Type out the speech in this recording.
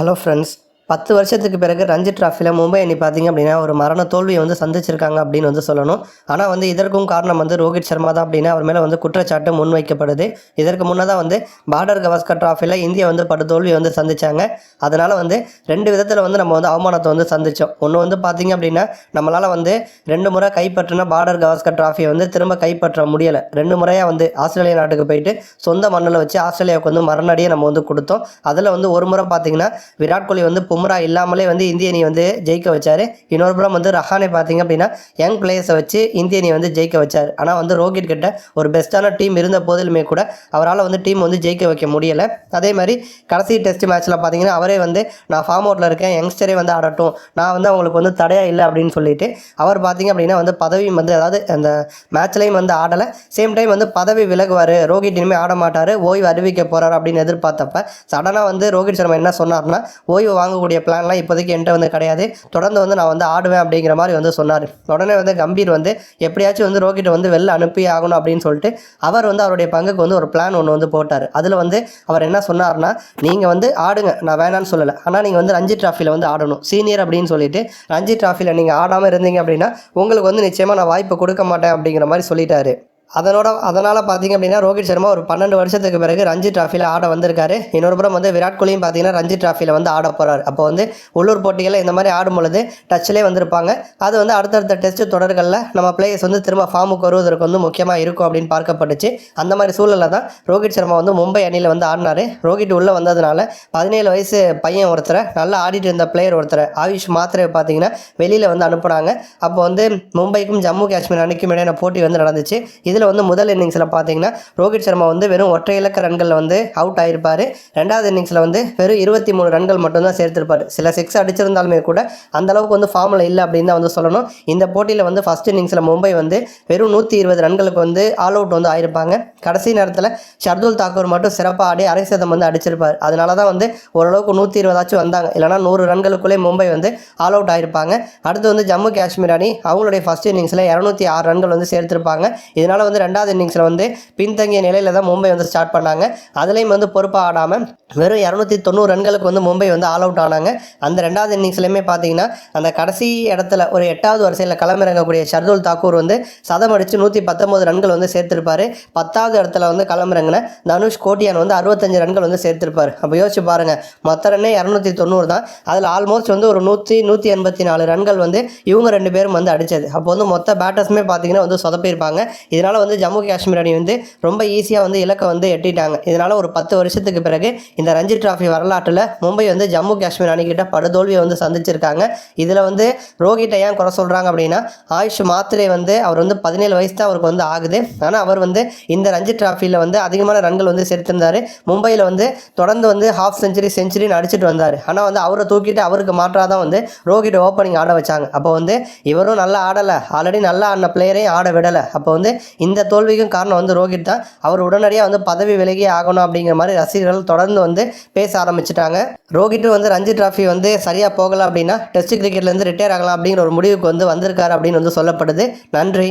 Hello friends பத்து வருஷத்துக்கு பிறகு ரஞ்சி டிராஃபியில் மும்பை அணி பார்த்தீங்க அப்படின்னா ஒரு மரண தோல்வியை வந்து சந்திச்சிருக்காங்க அப்படின்னு வந்து சொல்லணும். ஆனால் வந்து இதற்கும் காரணம் வந்து ரோஹித் சர்மா தான் அப்படின்னா அவர் மேலே வந்து குற்றச்சாட்டு முன்வைக்கப்படுது. இதற்கு முன்னதாக வந்து பார்டர் கவாஸ்கர் டிராஃபியில் இந்தியா வந்து படுதோல்வி வந்து சந்திச்சாங்க. அதனால் வந்து ரெண்டு விதத்தில் வந்து நம்ம வந்து அவமானத்தை வந்து சந்தித்தோம் ஒன்று வந்து பார்த்தீங்க அப்படின்னா நம்மளால் வந்து ரெண்டு முறை கைப்பற்றின பார்டர் கவாஸ்கர் டிராஃபியை வந்து திரும்ப கைப்பற்ற முடியலை. ரெண்டு முறையாக வந்து ஆஸ்திரேலியா நாட்டுக்கு போயிட்டு சொந்த மண்ணில் வச்சு ஆஸ்திரேலியாவுக்கு வந்து மரணடியை நம்ம வந்து கொடுத்தோம். அதில் வந்து ஒரு முறை பார்த்தீங்கன்னா விராட் கோலி வந்து பும்ரா இல்லாமலே வந்து இந்திய அணி வந்து ஜெயிக்க வச்சார். இன்னொரு புறம் வந்து ரஹானே பார்த்தீங்க அப்படின்னா யங் பிளேயர்ஸை வச்சு இந்திய அணி வந்து ஜெயிக்க வச்சார். ஆனால் வந்து ரோஹித் கிட்ட ஒரு பெஸ்ட்டான டீம் இருந்த போதிலுமே கூட அவரால் வந்து டீம் வந்து ஜெயிக்க வைக்க முடியலை. அதே மாதிரி கடைசி டெஸ்ட் மேட்ச்சில் பார்த்தீங்கன்னா அவரே வந்து நான் ஃபார்ம் அவுட்டில் இருக்கேன் யங்ஸ்டரே வந்து ஆடட்டும். நான் வந்து அவங்களுக்கு வந்து தடையாக இல்லை அப்படின்னு சொல்லிட்டு அவர் பார்த்தீங்க அப்படின்னா வந்து பதவியும் வந்து அதாவது அந்த மேட்ச்லேயும் வந்து ஆடலை. சேம் டைம் வந்து பதவி விலகுவார். ரோஹித் இனிமேல் ஆட மாட்டார். ஓய்வு அறிவிக்க போகிறார் அப்படின்னு எதிர்பார்த்தப்ப சடனாக வந்து ரோஹித் சர்மா என்ன சொன்னார்னா ஓய்வு வாங்கக்கூடிய பிளான்லாம் இப்போதைக்கு என்கிட்ட வந்து கிடையாது. தொடர்ந்து வந்து நான் வந்து ஆடுவேன் அப்படிங்கிற மாதிரி வந்து சொன்னார். உடனே வந்து கம்பீர் வந்து எப்படியாச்சும் வந்து ரோகிட்டை வந்து வெளில அனுப்பி ஆகணும் அப்படின்னு சொல்லிட்டு அவர் வந்து அவருடைய பங்குக்கு வந்து ஒரு பிளான் ஒன்று வந்து போட்டார். அதில் வந்து அவர் என்ன சொன்னார்னா நீங்கள் வந்து ஆடுங்க. நான் வேணான்னு சொல்லலை. ஆனால் நீங்கள் வந்து ரஞ்சி ட்ராஃபியில் வந்து ஆடணும். சீனியர் அப்படின்னு சொல்லிட்டு ரஞ்சி ட்ராஃபியில் நீங்கள் ஆடாமல் இருந்தீங்க அப்படின்னா உங்களுக்கு வந்து நிச்சயமாக நான் வாய்ப்பு கொடுக்க மாட்டேன் அப்படிங்கிற மாதிரி சொல்லிட்டாரு. அதனோட அதனால் பார்த்தீங்க அப்படின்னா ரோஹித் சர்மா ஒரு பன்னெண்டு வருஷத்துக்கு பிறகு ரஞ்சி டிராஃபியில் ஆட வந்திருக்காரு. இன்னொரு புறம் வந்து விராட் கோலியும் பார்த்தீங்கன்னா ரஞ்சி டிராஃபியில் வந்து ஆட போகிறார் அப்போ வந்து உள்ளூர் போட்டிகளில் இந்த மாதிரி ஆடும் பொழுது டச்சிலே வந்திருப்பாங்க. அது வந்து அடுத்தடுத்த டெஸ்ட் தொடர்களில் நம்ம பிளேயர்ஸ் வந்து திரும்ப ஃபார்முக்கு வருவதற்கு வந்து முக்கியமாக இருக்கும் அப்படின்னு பார்க்கப்பட்டுச்சு. அந்த மாதிரி சூழலில் தான் ரோஹித் சர்மா வந்து மும்பை அணியில் வந்து ஆடினார். ரோஹித் உள்ளே வந்ததுனால பதினேழு வயசு பையன் ஒருத்தரை நல்லா ஆடிட்டு இருந்த பிளேயர் ஒருத்தரை ஆயுஷ் மாத்திரை பார்த்தீங்கன்னா வெளியில் வந்து அனுப்புனாங்க. அப்போ வந்து மும்பைக்கும் ஜம்மு காஷ்மீர் அணிக்கும் இடையான போட்டி வந்து நடந்துச்சு. இதில் வந்து முதல் இன்னிங்ஸில் பார்த்தீங்கன்னா ரோஹித் சர்மா வந்து வெறும் ஒற்றை இலக்க ரன்களில் வந்து அவுட் ஆயிருப்பார். ரெண்டாவது இன்னிங்ஸில் வந்து வெறும் இருபத்தி மூணு ரன்கள் மட்டும்தான் சேர்த்திருப்பார். சில சிக்ஸ் அடிச்சிருந்தாலுமே கூட அந்த அளவுக்கு வந்து ஃபார்மில் இல்லை அப்படின்னு தான் வந்து சொல்லணும். இந்த போட்டியில் வந்து ஃபஸ்ட் இன்னிங்ஸில் மும்பை வந்து வெறும் நூற்றி இருபது ரன்களுக்கு வந்து ஆல் அவுட் வந்து ஆயிருப்பாங்க. கடைசி நேரத்தில் ஷர்துல் தாக்கூர் மட்டும் சிறப்பாக ஆடி அரை சதம் வந்து அடிச்சிருப்பார். அதனால தான் வந்து ஓரளவுக்கு நூற்றி இருபதாச்சும் வந்தாங்க. இல்லைனா நூறு ரன்களுக்குள்ளே மும்பை வந்து ஆல் அவுட் ஆயிருப்பாங்க. அடுத்து வந்து ஜம்மு காஷ்மீர் அணி அவங்களுடைய ஃபஸ்ட் இன்னிங்ஸில் இரநூத்தி ஆறு ரன்கள் வந்து சேர்த்திருப்பாங்க. இதனால் வந்து ரெண்டாவது இன்னிங்ஸில் வந்து பின்தங்கிய நிலையில் தான் மும்பை வந்து ஸ்டார்ட் பண்ணாங்க. அதுலேயும் வந்து பொறுப்பாக ஆடாமல் வெறும் இரநூத்தி தொண்ணூறு ரன்களுக்கு வந்து மும்பை வந்து ஆல் அவுட் ஆனாங்க. அந்த ரெண்டாவது இன்னிங்ஸ்லையுமே பார்த்தீங்கன்னா அந்த கடைசி இடத்துல ஒரு எட்டாவது வரிசையில் களமிறங்கக்கூடிய ஷர்துல் தாக்கூர் வந்து சதம் அடித்து நூற்றி பத்தொம்போது ரன்கள் வந்து சேர்த்திருப்பார். பத்தாவது இடத்துல வந்து களமிறங்கின தனுஷ் கோட்டியான் வந்து அறுபத்தஞ்சு ரன்கள் வந்து சேர்த்திருப்பார். அப்போ யோசிச்சு பாருங்கள் மொத்த ரன்னே இரநூத்தி தொண்ணூறு தான். அதில் ஆல்மோஸ்ட் வந்து ஒரு நூற்றி நூற்றி எண்பத்தி நாலு ரன்கள் வந்து இவங்க ரெண்டு பேரும் வந்து அடித்தது அப்போ வந்து மொத்த பேட்டர்ஸுமே பார்த்தீங்கன்னா வந்து சொதப்பியிருப்பாங்க. இதனால் வந்து ஜம்மு காஷ்மீர் அணி வந்து ரொம்ப ஈஸியாக வந்து இலக்கை வந்து எட்டிட்டாங்க. இதனால் ஒரு பத்து வருஷத்துக்கு பிறகு இந்த ரஞ்சி டிராஃபி வரலாற்றில் மும்பை வந்து ஜம்மு காஷ்மீர் அணிக்கிட்ட படுதோல்வியை வந்து சந்திச்சிருக்காங்க. இதில் வந்து ரோஹிட்டை ஏன் குறை சொல்கிறாங்க அப்படின்னா ஆயுஷ் மாத்திரை வந்து அவர் வந்து பதினேழு வயசு தான் அவருக்கு வந்து ஆகுது. ஆனால் அவர் வந்து இந்த ரஞ்சி டிராஃபியில் வந்து அதிகமான ரன்கள் வந்து சேர்த்திருந்தார். மும்பையில் வந்து தொடர்ந்து வந்து ஹாஃப் செஞ்சுரி செஞ்சுரின்னு அடிச்சுட்டு வந்தார். ஆனால் வந்து அவரை தூக்கிட்டு அவருக்கு மாற்றாக தான் வந்து ரோஹிட் ஓப்பனிங் ஆட வச்சாங்க. அப்போ வந்து இவரும் நல்லா ஆடலை. ஆல்ரெடி நல்லா ஆடின பிளேயரையும் ஆட விடலை. அப்போ வந்து இந்த இந்த தோல்விக்கும் காரணம் வந்து ரோஹித் தான். அவர் உடனடியாக வந்து பதவி விலகி ஆகணும் அப்படிங்கிற மாதிரி ரசிகர்கள் தொடர்ந்து வந்து பேச ஆரம்பிச்சிட்டாங்க. ரோஹிட்டும் வந்து ரஞ்சி டிராஃபி வந்து சரியாக போகலை அப்படின்னா டெஸ்ட் கிரிக்கெட்லேருந்து ரிட்டையர் ஆகலாம் அப்படிங்கிற ஒரு முடிவுக்கு வந்து வந்திருக்காரு அப்படின்னு வந்து சொல்லப்படுது. நன்றி.